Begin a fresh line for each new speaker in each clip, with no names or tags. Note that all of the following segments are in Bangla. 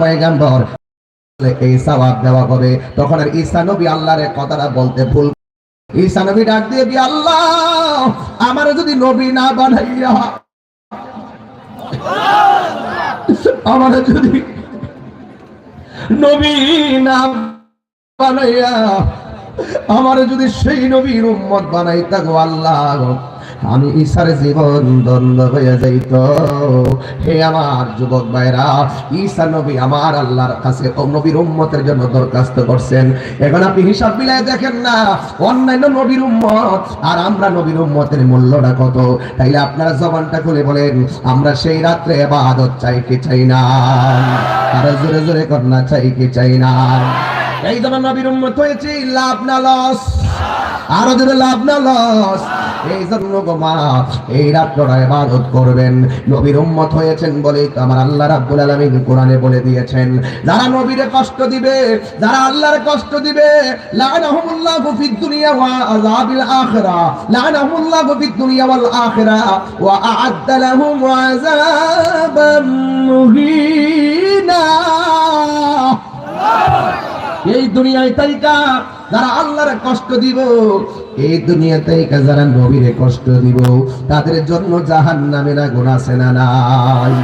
পয়গাম্বর এই সওয়াব দেওয়া হবে। তখন আর ঈসা নবী আল্লাহর কথাটা বলতে ভুল। ঈসা নবী ডাক দিয়ে কি আল্লাহ আমার যদি নবী না বানাইয়া আমার যদি নবী না বানাইয়া আমার যদি সেই নবীর উম্মত বানাই থাকো আল্লাহ আমি ঈশার জীবন দ্বন্দ্ব হয়ে যাইত। হে আমার যুবক ভাইরা, ঈশা নবী আমার আল্লাহর কাছে নবীর উম্মতের জন্য দরখাস্ত করছেন। এখন আপনি হিসাব মিলাই দেখেন না, অন্যান্য নবীর উম্মত আর আমরা নবীর উম্মতের মূল্যটা কত? তাইলে আপনারা জবানটা খুলে বলেন, আমরা সেই রাত্রে এবাদত চাই কি চাই না? তারা জোরে জোরে কন্যা, চাই কি চাই না? এই জন্য নবীর উম্মত হয়েছে, লাভ না লস। আরও যদি লাভ না লস। এই জন্য গো মা, এই রাত্রটা ইবাদত করবেন। নবীর উম্মত হয়েছেন বলেই তো আমার আল্লাহ রাব্বুল আলামিন কোরআনে বলে দিয়েছেন। যারা নবীরে কষ্ট দিবে, যারা আল্লাহর কষ্ট দিবে লানাহুমুল্লাহু ফিদ দুনিয়া ওয়া আযাবিল আখিরা লানাহুমুল্লাহু ফিদ দুনিয়া ওয়াল আখিরা, ওয়া আ'আদ্দা লাহুম আযাবাম মুহিনা। এই দুনিয়ায় তাইকা যারা আল্লাহর কষ্ট দিব, এই দুনিয়াতে যারা নবীরে কষ্ট দিব, তাদের জন্য জাহান নামের আগুন আছে না নাই?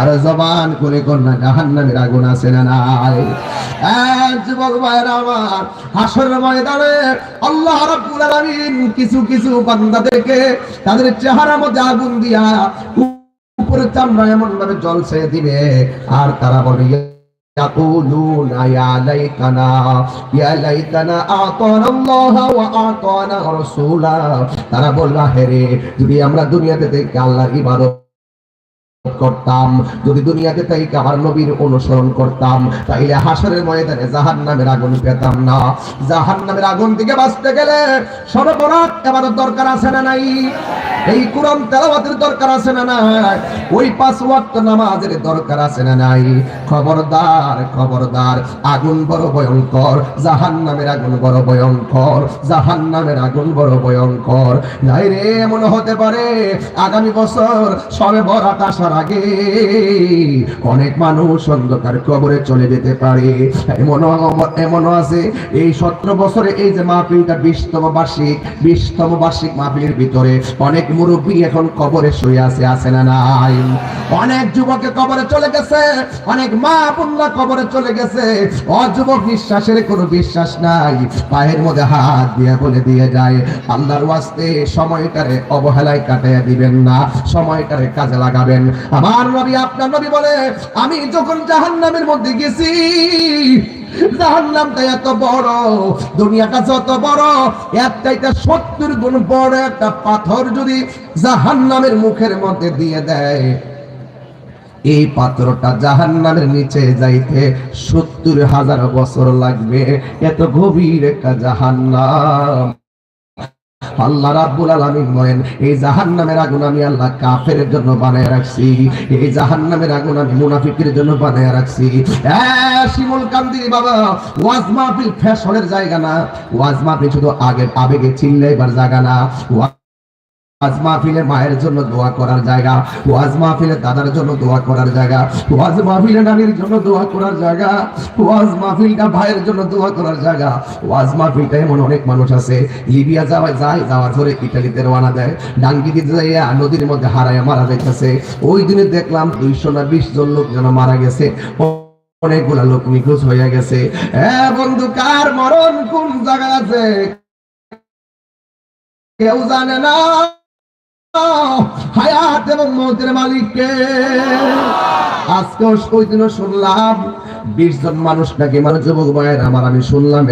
আর জবান করে কন্যা জাহান নামের আগুন আছে না নাই? কিছু তাদের আগুন দিয়া এমন দিবে, আর তারা বলবে يقولون يا ليتنا يا ليتنا أعطانا الله وأعطانا رسولا তারা বলবা হেরে যদি আমরা দুনিয়াতে থেকে আল্লাহর ইবাদত করতাম যদি দুনিয়াতে তাই আমার নবীর অনুসরণ করতাম তাইলে হাসরের ময়দানে জাহান নামের আগুন পেতাম না জাহান নামের আগুন থেকে বাঁচতে গেলে সর্বরাত এবার দরকার আছে না নাই এই কোরআন তেলাওয়াতের দরকার আছে না নাই? ওই পাঁচ ওয়াক্ত নামাজের দরকার আছে না নাই? খবরদার খবরদার, আগুন বড় ভয়ঙ্কর জাহান নামের আগুন বড় ভয়ঙ্কর জাহান নামের আগুন বড় ভয়ঙ্কর। নাই রে এমন হতে পারে, আগামী বছর সবে বরাত আসার আগে অনেক মানুষ অন্ধকার কবরে চলে যেতে পারে। এমন এমনও আছে, এই সতেরো বছরে এই যে মাহফিলটা বিশতম বার্ষিক বিশতম বার্ষিক মাহফিলের ভিতরে অনেক মুরব্বী এখন কবরে শুয়ে আছে আছে না নাই? অনেক যুবকে কবরে চলে গেছে, অনেক মা পুন্না কবরে চলে গেছে। অযুবক বিশ্বাসের কোনো বিশ্বাস নাই। পায়ের মধ্যে হাত দিয়ে বলে দিয়ে যায়, আল্লাহর ওয়াস্তে সময়টারে অবহেলায় কাটিয়ে দিবেন না, সময়টারে কাজে লাগাবেন। আমার নবী, আপনার নবী বলে, আমি যখন জাহান্নামের মধ্যে গেছি জাহান্নামটা এত বড়, দুনিয়াটা যত বড় চাইতে সত্তর গুণ বড় একটা পাথর যদি জাহান্নামের মুখের মধ্যে দিয়ে দেয়, এই পাত্রটা জাহান্নামের নিচে যাইতে সত্তর হাজার বছর লাগবে। এত গভীর একটা জাহান্নাম। আল্লাহ রাব্বুল আলামিন বলেন, এই জাহান্নামের আগুন আমি আল্লাহ কাফের জন্য বানায় রাখছি। এই জাহান্নামের আগুন আমি মুনাফিকের জন্য বানায় রাখছি। শিমুল কান্দির বাবা, ওয়াজ মাহফিল ফ্যাশনের জায়গা না। ওয়াজ মাহফিল শুধু আগে আবেগে চিল্লাইবার জায়গা না। ওয়াজ মায়ের জন্য দোয়া করার জায়গা ওয়াজ মাহফিলে দাদার জন্য দোয়া করার জায়গা ওয়াজ নানির জন্য দোয়া করার জায়গা ওয়াজ মাহফিলটা ভাইয়ের জন্য দোয়া করার জায়গা। ওয়াজ মাহফিলটা এমন অনেক মানুষ আছে, লিবিয়া যাওয়ায় যায়, যাওয়ার ইটালিতে রওনা দেয় ডাঙ্গি দিতে যাইয়া নদীর মধ্যে হারায় মারা যাইতেছে। ওই দিনে দেখলাম দুইশো না বিশ জন লোক যেন মারা গেছে। অনেকগুলা লোক নিখোঁজ হয়ে গেছে। হ্যাঁ বন্ধু, কার মরণ কোন জায়গায় আছে? কেউ জানে না। হায়াত এবং মৌতের মালিককে। আজকে ওই দিনও শুনলাম, বিশ জন মানুষ নাকি মানে যুবক ভাইয়ের, আমার আমি শুনলাম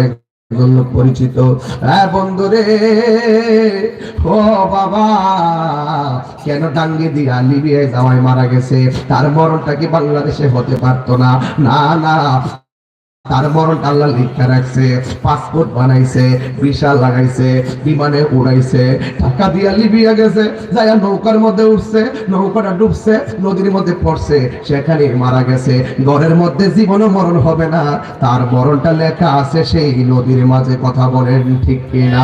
পরিচিত। হ্যাঁ বন্ধু রে ও বাবা, কেন টাঙ্গি দিয়া লিবিয়ায় যাওয়ায় মারা গেছে? তার মরণটা কি বাংলাদেশে হতে পারতো না? না না। তার মরণ আল্লাহ লিখা রাখছে, পাসপোর্ট বানাইছে, ভিসা লাগাইছে, বিমানে উড়াইছে টাকা দিয়া লিবিয়া গেছে, যাইয়া নৌকার মধ্যে উঠছে, নৌকাটা ডুবছে, নদীর মধ্যে পড়ছে, সেখানে মারা গেছে, ঘরের মধ্যে মরণ হবে না, তার মরণটা লেখা আছে সেই নদীর মাঝে, কথা বলেন ঠিক কিনা?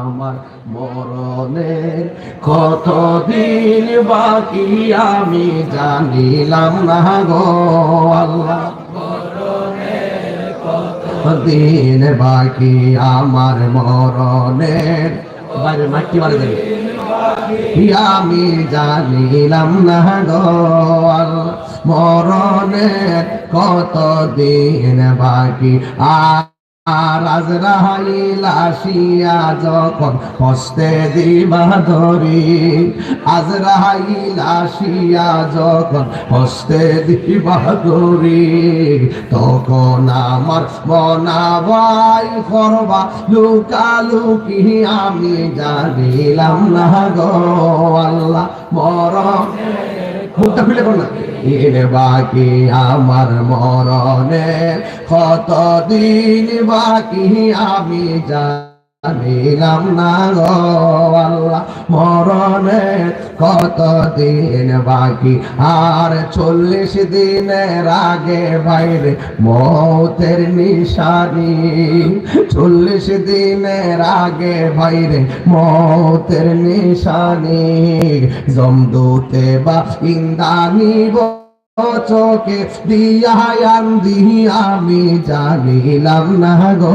আমার মরণের কতদিন বাকি আমি জানিলাম না গো আল্লাহ। দিন বাকি আমার মরণের। দেবে আমি জানিলাম না গল মরণের কত দিন বাকি? আর যখন হস্তে হস্তে তখন আমার মনাবাই করবা লুকালুকি আমি জানিলাম না গো আল্লাহ মরণ। মুখটা খুলে কর না। এর বাকি আমার মরণের কতদিন বাকি আমি জানিলাম না গো আল্লাহ মরণের কতদিন বাকি? আর চল্লিশ দিনের আগে বাইরে মৌতের নিশানি। চল্লিশ দিনের আগে বাইরে মৌতের নিশানি। জমদূতে বা ইন্দানি চোখে দিয়া আন্দি আমি জানিলাম না গো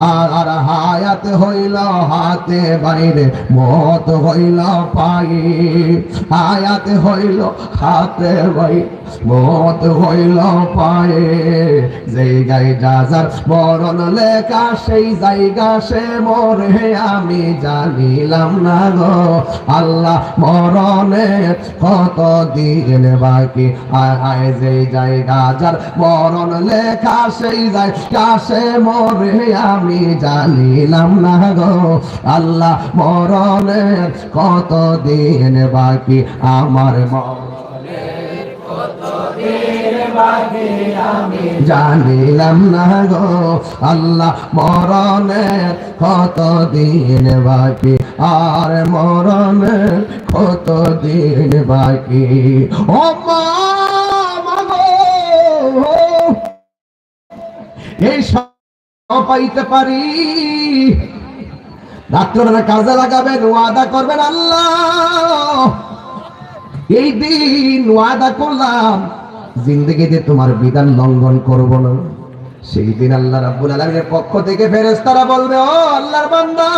আর হায়াত হইল হাতে বাইরে, মত হইল পায়ে। হায়াত হইল হাতে বাই মত হইল পায়ে। যেই গাই যাজার মরণ লেখা, সেই জায়গা সে মরে, আমি জানিলাম না গো। আল্লাহ মরণে কত দিন বাকি? আয় আয় যেই জায়গা যার মরণ লেখা, সেই জায়গা সে মরে, আমি জানিলাম না গো, আল্লাহ মরণের কত দিন বাকি? আমার জানিলাম না গো, আল্লাহ মরণের কত দিন বাকি? আর মরণের কত দিন বাকি? ও মা এই পাইতে পারি। ডাক্তাররা কাজে লাগাবেন, ওয়াদা করবেন আল্লাহ। এই দিন ওয়াদা করলাম, জিন্দগিতে তোমার বিধান লঙ্ঘন করব না। সেই দিন আল্লাহ রাব্বুল আলামিনের পক্ষ থেকে ফেরেশতারা বলবে, ও আল্লাহর বান্দা,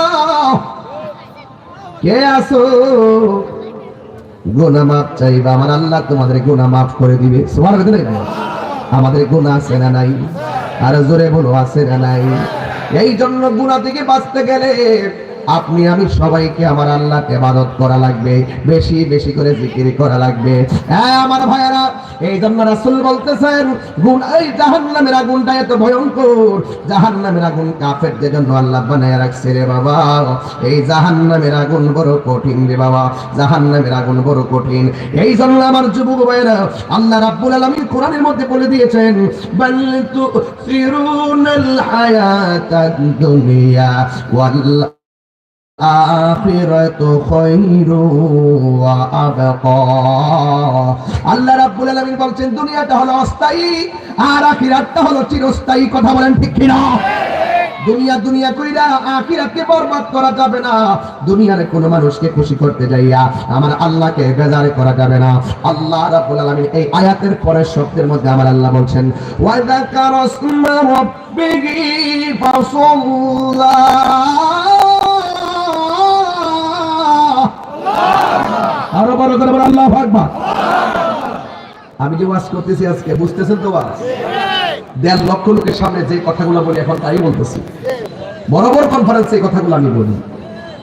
কে আসো গুনাহ মাফ চাইবা, আমার আল্লাহ তোমাদের গুনাহ মাফ করে দিবে। সুবহানাল্লাহ, আমাদের গুনাহ আছে না নাই? আর জোরে বলো, আছে না নাই? এই জন্য গুণা থেকে বাঁচতে গেলে আপনি, আমি সবাইকে আমার আল্লাহকে মাদত করা লাগবে, বেশি বেশি করে জিকির করা লাগবে। হ্যাঁ আমার ভাইয়েরা এই জন্য রাসূল বলতেছেন, গুণ, এই জাহান্নামের আগুনটা এত ভয়ঙ্কর। জাহান্নামের আগুন কাফেরদের জন্য আল্লাহ বানায় রাখছে রে বাবা। এই জাহান্নামের আগুন বড় কঠিন রে বাবা। জাহান্নামের আগুন বড় কঠিন। এই জন্য আমার যুবক ভাইয়েরা, আল্লাহ রাব্বুল আলামিন কোরআনের মধ্যে বলে দিয়েছেন, বাল তুসিরুনাল হায়াতাদ দুনিয়া ওয়াল দুনিয়ার কোন মানুষকে খুশি করতে যাইয়া আমার আল্লাহকে বেজার করা যাবে না। আল্লাহ রাব্বুল আলামিন এই আয়াতের পরের শব্দের মধ্যে আমার আল্লাহ বলছেন ওয়া যাকারা ইসমা রাব্বিহি করে আল্লাহ আকবার। আমি যে ওয়াজ করতেছি আজকে, বুঝতেছেন তো ওয়াজ? দেড় লক্ষ লোকের সামনে যে কথাগুলো বলি, এখন তাই বলতেছি। বড় বড় কনফারেন্সে এই কথাগুলো আমি বলি।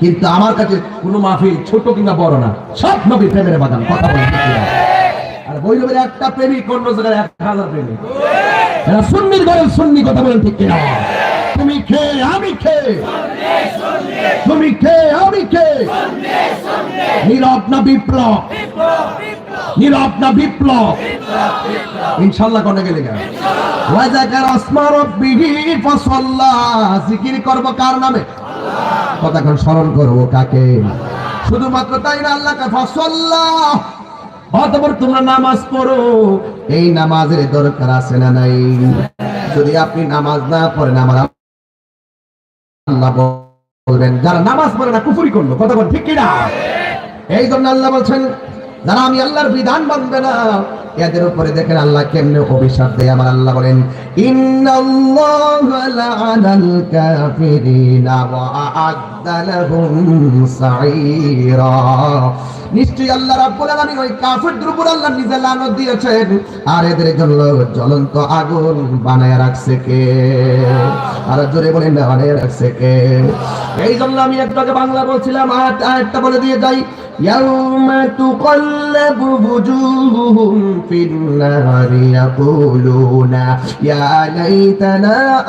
কিন্তু আমার কাছে কোনো মাহফিল ছোট কিংবা বড় না, সব নবী প্রেমের বাগান, কথা বলে? আর বৈরবের একটা প্রেমিক অন্য জায়গায় এক হাজার প্রেমিক। সুন্নির ঘরে সুন্নি, কথা বলেন ঠিক কিনা? তুমি খে আমি খে তুমি খে আমি খে নীরব না বিপ্লব? নীরব না বিপ্লব? ইনশাল্লাহ কোনে গেলে গেল ওয়াজাকার জিকির করব কার নামে? কতক্ষণ স্মরণ করব কাকে? শুধুমাত্র তাই না আল্লাহকে ফাসাল্লা। অতপর তোমরা নামাজ পড়ো। এই নামাজের দরকার আছে না নাই? যদি আপনি নামাজ না পড়েন, আমার আল্লাহ বলবেন, যারা নামাজ পড়ে না, কুফুরি করল কতক্ষণ ঠিক কিনা? এই জন্য আল্লাহ বলছেন, যারা আমি আল্লাহর বিধান মানবে না, এদের উপরে দেখেন আল্লাহ কেমনে অভিশাপ দেয়। আমার আল্লাহ বলেন, ইন্নাল্লাহা লা'আনাল কাফিরিনা ওয়া আ'আদ্দা লাহুম সাঈরা নিশ্চয়ই আল্লাহ রাব্বুল আলামিন ওই কাফিরদের উপর আল্লাহ নিজে লানত দিয়েছেন আর এদের জন্য জ্বলন্ত আগুন বানায় রাখছে কে আর জোরে বলেন না বানায় রাখছে কে এই জন্য আমি একটু আগে বাংলা বলছিলাম আয়াত আয়াতটা বলে দিয়ে যাই يوم تقلب وجوههم في النار يقولون يا ليتنا